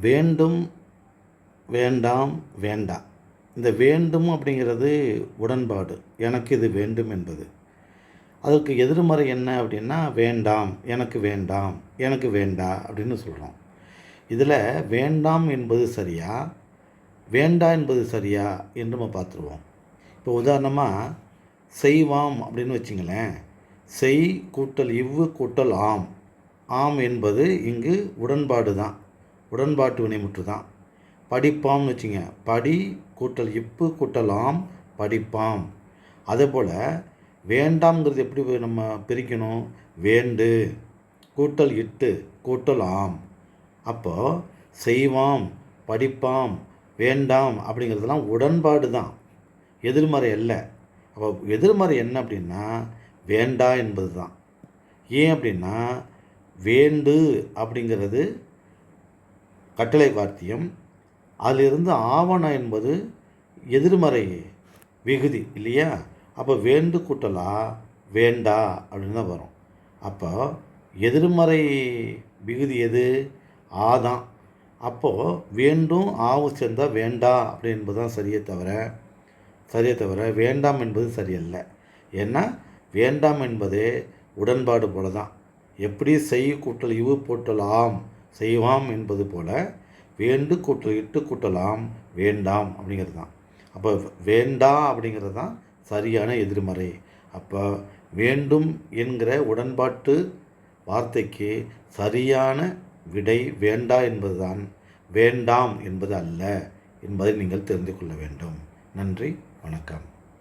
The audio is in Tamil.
வேண்டும் வேண்டாம் வேண்டாம் இந்த வேண்டும் அப்படிங்கிறது உடன்பாடு. எனக்கு இது வேண்டும் என்பது. அதற்கு எதிர்மறை என்ன அப்படின்னா வேண்டாம் எனக்கு வேண்டாம் எனக்கு வேண்டா அப்படின்னு சொல்கிறோம் இதில் வேண்டாம் என்பது சரியா வேண்டா என்பது சரியா என்று நம்ம பார்த்துருவோம். இப்போ உதாரணமாக செய்வாம் அப்படின்னு வச்சுங்களேன். செய் கூட்டல் இவ்வு கூட்டல் ஆம். ஆம் என்பது இங்கு உடன்பாடு தான் உடன்பாட்டு வினைமுற்று தான் படிப்பாம்னு வச்சுங்க படி கூட்டல் இப்பு கூட்டலாம் படிப்பாம். அதே போல் வேண்டாம்ங்கிறது எப்படி நம்ம பிரிக்கணும்? வேண்டு. கூட்டல் இட்டு கூட்டல் ஆம் அப்போது செய்வாம் படிப்பாம் வேண்டாம் அப்படிங்கிறதெல்லாம் உடன்பாடு தான் எதிர்மறை அல்ல. அப்போ எதிர்மறை என்ன அப்படின்னா வேண்டா என்பது தான் ஏன் அப்படின்னா வேண்டு அப்படிங்கிறது கட்டளை வார்த்தியம் அதிலிருந்து ஆவணம் என்பது எதிர்மறை விகுதி இல்லையா? அப்போ வேண்டு கூட்டலா வேண்டா அப்படின்னு தான் வரும். அப்போ எதிர்மறை விகுதி எது? ஆதான் அப்போது வேண்டும் ஆவு சேர்ந்தால் வேண்டா அப்படி என்பது தான் சரியே தவிர சரியே தவிர வேண்டாம் என்பது சரியல்ல. ஏன்னா வேண்டாம் என்பதே உடன்பாடு போல தான் எப்படி செய் கூட்டல் இவு போட்டல் ஆம் செய்வாம் என்பது போல வேண்டு கூட்டல் இட்டு கூட்டலாம் வேண்டாம் அப்படிங்கிறது தான். அப்போ வேண்டா அப்படிங்கிறது தான் சரியான எதிர்மறை. அப்போ வேண்டும் என்கிற உடன்பாட்டு வார்த்தைக்கு சரியான விடை வேண்டா என்பதுதான். வேண்டாம் என்பது அல்ல என்பதை நீங்கள் தெரிந்து கொள்ள வேண்டும். நன்றி வணக்கம்.